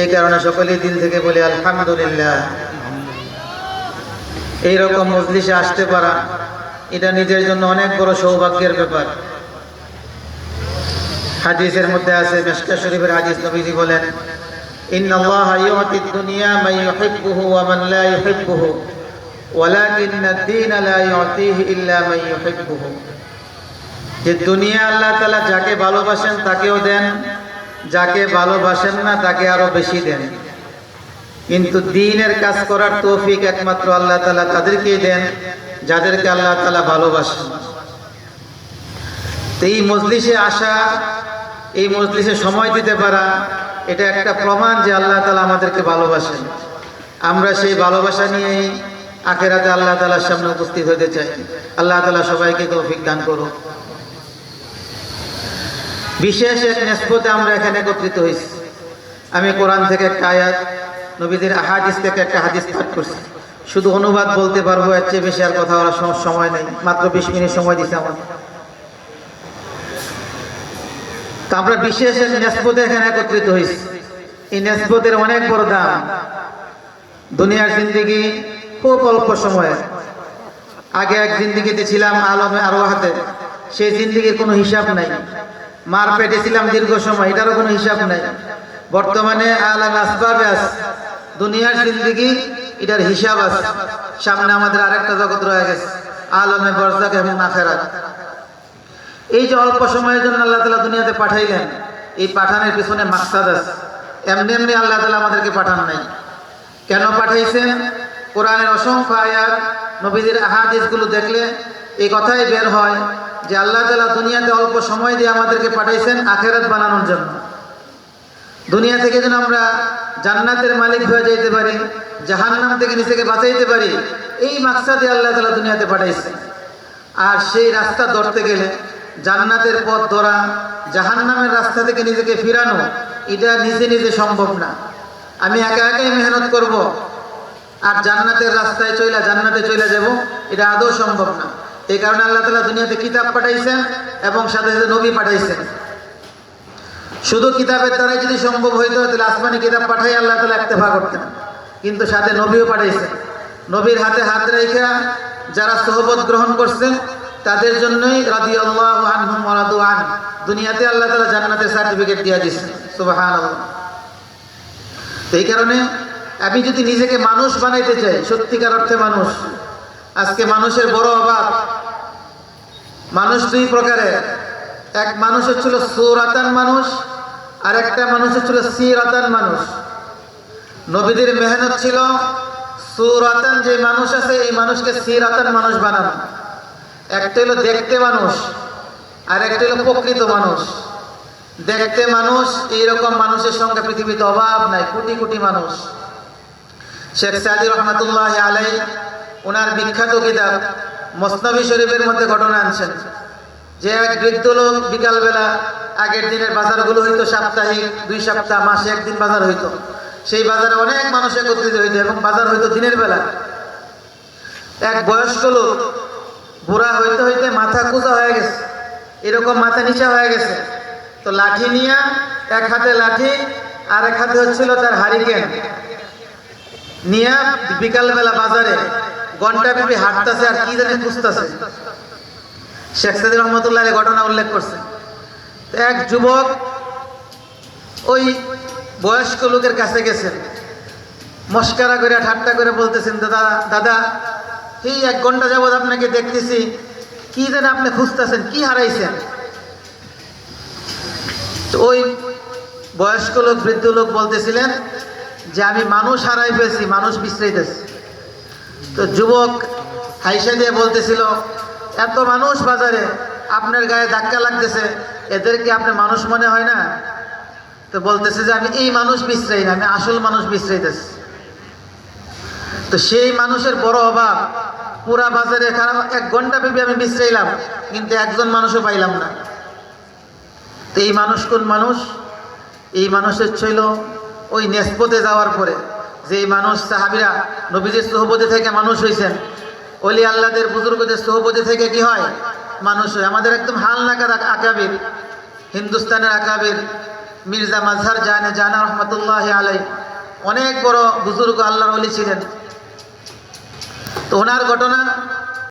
এই কারণে সকলেই দিন থেকে বলি আলহামদুলিল্লাহ এইরকম মজলিসে আসতে পারা এটা নিজের জন্য অনেক বড় সৌভাগ্যের ব্যাপার হাদিসের মধ্যে আছে মেশকা শরীফের হাদিস নবীজি বলেন إن الله يعطي الدنيا من يحبه ومن لا يحبه ولكن الدين لا يعطيه إلا من يحبه যে দুনিয়া আল্লাহ তালা যাকে ভালোবাসেন তাকেও দেন যাকে ভালোবাসেন না, তাকে আরও বেশি দেন। কিন্তু দিনের কাজ করার তৌফিক একমাত্র আল্লাহ তালা তাদেরকেই দেন, যাদেরকে আল্লাহ তালা ভালোবাসেন। এই মজলিসে আসা, এই মজলিসে সময় দিতে পারা, এটা একটা প্রমাণ যে আল্লাহ তালা আমাদেরকে ভালোবাসেন। আমরা সেই ভালোবাসা নিয়েই আখেরাতে আল্লাহ তালার সামনে উপস্থিত হতে চাই। আল্লাহ তালা সবাইকে তৌফিক দান করুন বিশেষ এক নেসপতে আমরা এখানে একত্রিত হয়েছি। আমি কোরআন থেকে একটা আয়াত, নবীদের হাদিস থেকে একটা হাদিস পাঠ করছি। শুধু অনুবাদ বলতে পারব, এর চেয়ে বেশি আর কথা বলার সম- সময় নেই। মাত্র বিশ মিনিট সময় দিছে আমার তা আমরা বিশেষ এক নেসপতে এখানে একত্রিত হয়েছি। এই নেসপতের অনেক বড় দাম। দুনিয়ার জিন্দিগি খুব অল্প সময়ে। আগে এক জিন্দিগিতে ছিলাম আলমে আরও হাতে সেই জিন্দিগির কোনো হিসাব নাই। মার পেটে ছিলাম দীর্ঘ সময়, এটারও কোনো হিসাব নাই। বর্তমানে দুনিয়ার জিন্দিগি, এটার হিসাব আছে। সামনে আমাদের আরেকটা জগৎ রয়ে গেছে, আলমে বরজাক এবং আখেরাত। এই যে অল্প সময়ের জন্য আল্লাহ তালা দুনিয়াতে পাঠাইলেন, এই পাঠানোর পিছনে মাকসাদ আছে। এমনি এমনি আল্লাহ তালা আমাদেরকে পাঠান নাই। কেন পাঠাইছেন? কোরআনের অসংখ্য আয়াত নবীদের আহাদিসগুলো দেখলে এই কথাই বের হয় যে আল্লাহ তালা দুনিয়াতে অল্প সময় দিয়ে আমাদেরকে পাঠাইছেন আখেরাত বানানোর জন্য। দুনিয়া থেকে যেন আমরা জান্নাতের মালিক হয়ে যাইতে পারি, জাহান্নাম থেকে নিজেকে বাঁচাইতে পারি, এই মাকসাদে আল্লাহ তালা দুনিয়াতে পাঠাইছে। আর সেই রাস্তা ধরতে গেলে জান্নাতের পথ ধরা, জাহান্নামের রাস্তা থেকে নিজেকে ফিরানো, এটা নিজে নিজে সম্ভব না। আমি একা একাই মেহনত করব, আর জান্নাতের রাস্তায় চইলা জান্নাতে চইলা যাব, এটা আদৌ সম্ভব না। এই কারণে আল্লাহ তালা দুনিয়াতে কিতাব পাঠাইছেন এবং সাথে সাথে নবী পাঠাইছেন শুধু কিতাবের দ্বারাই যদি সম্ভব হইতো, তাহলে আসমানি কিতাব পাঠাই আল্লাহ তালা একতেফা করতেন। কিন্তু সাথে নবীও পাঠাইছেন নবীর হাতে হাত রেখা যারা সোহবত গ্রহণ করছেন তাদের জন্যই রাদি আল্লাহ আন। দুনিয়াতে আল্লাহ তালা জান্নাতের সার্টিফিকেট দিয়ে দিচ্ছেন সুবাহান এই কারণে আমি যদি নিজেকে মানুষ বানাইতে চাই, সত্যিকার অর্থে মানুষ, আজকে মানুষের বড় অভাব মানুষ দুই প্রকারের। এক মানুষ হচ্ছিল সুরাতান মানুষ, আর একটা মানুষ হচ্ছিল সিরাতান মানুষ। নবীদের মেহনত ছিল সুরাতান যে মানুষ আছে, এই মানুষকে সিরাতান মানুষ বানানো। একটা হলো দেখতে মানুষ, আর একটা হলো প্রকৃত মানুষ। দেখতে মানুষ, এইরকম মানুষের সঙ্গে পৃথিবীতে অভাব নাই, কোটি কোটি মানুষ। শেখ সাদি রহমতুল্লাহ আলাই ওনার বিখ্যাত কিতাব মসনবী শরীফের মধ্যে ঘটনা আনছেন। যে এক বৃদ্ধ লোক বিকালবেলা আগের দিনের বাজারগুলো হইতো সাপ্তাহিক, দুই সপ্তাহ, মাসে একদিন বাজার হইতো। সেই বাজারে অনেক মানুষ একত্রিত হইতো এবং বাজার হইতো দিনের বেলা। এক বয়স্ক লোক বুড়া হইতে হইতে মাথা কুজা হয়ে গেছে। এরকম মাথা নিচা হয়ে গেছে। তো লাঠি নিয়ে এক হাতে লাঠি আর এক হাতে হচ্ছিল তার হারিকেন। নিয়ে বিকালবেলা বাজারে ঘণ্টা ব্যাপী হাঁটতেছে আর কি জানি খুঁজতেছে। শেখ সাদির রহমতুল্লাহ ঘটনা উল্লেখ করছে। এক যুবক ওই বয়স্ক লোকের কাছে গেছেন মস্কারা করে ঠাট্টা করে বলতেছেন, দাদা দাদা, এই এক ঘণ্টা যাবৎ আপনাকে দেখতেছি, কি যেন আপনি খুঁজতেছেন, কি হারাইছেন? তো ওই বয়স্ক লোক, বৃদ্ধ লোক বলতেছিলেন যে, আমি মানুষ হারাই পেয়েছি মানুষ বিশ্রাইতেছি। তো যুবক হাইসা দিয়ে বলতেছিল, এত মানুষ বাজারে, আপনার গায়ে ধাক্কা লাগতেছে এদেরকে আপনি মানুষ মনে হয় না? তো বলতেছে যে, আমি এই মানুষ বিশ্রাই না, আমি আসল মানুষ বিশ্রাইতেছি তো সেই মানুষের বড় অভাব, পুরা বাজারে এক ঘণ্টা ভেবে আমি বিশ্রাইলাম কিন্তু একজন মানুষও পাইলাম না। তো এই মানুষ কোন মানুষ? এই মানুষের ছিল ওই নেসপতে যাওয়ার পরে। যে মানুষ সাহাবিরা নবীজের সোহবতে থেকে মানুষ হয়েছেন অলি আল্লাদের বুজুর্গদের সোহবতে থেকে কি হয়? মানুষ হয়। আমাদের একদম হাল নাকার আকাবির, হিন্দুস্তানের আকাবির মির্জা মাজহার জানে জানা রহমতুল্লাহ আলাই অনেক বড় বুজুর্গ আল্লাহর অলি ছিলেন। তো ওনার ঘটনা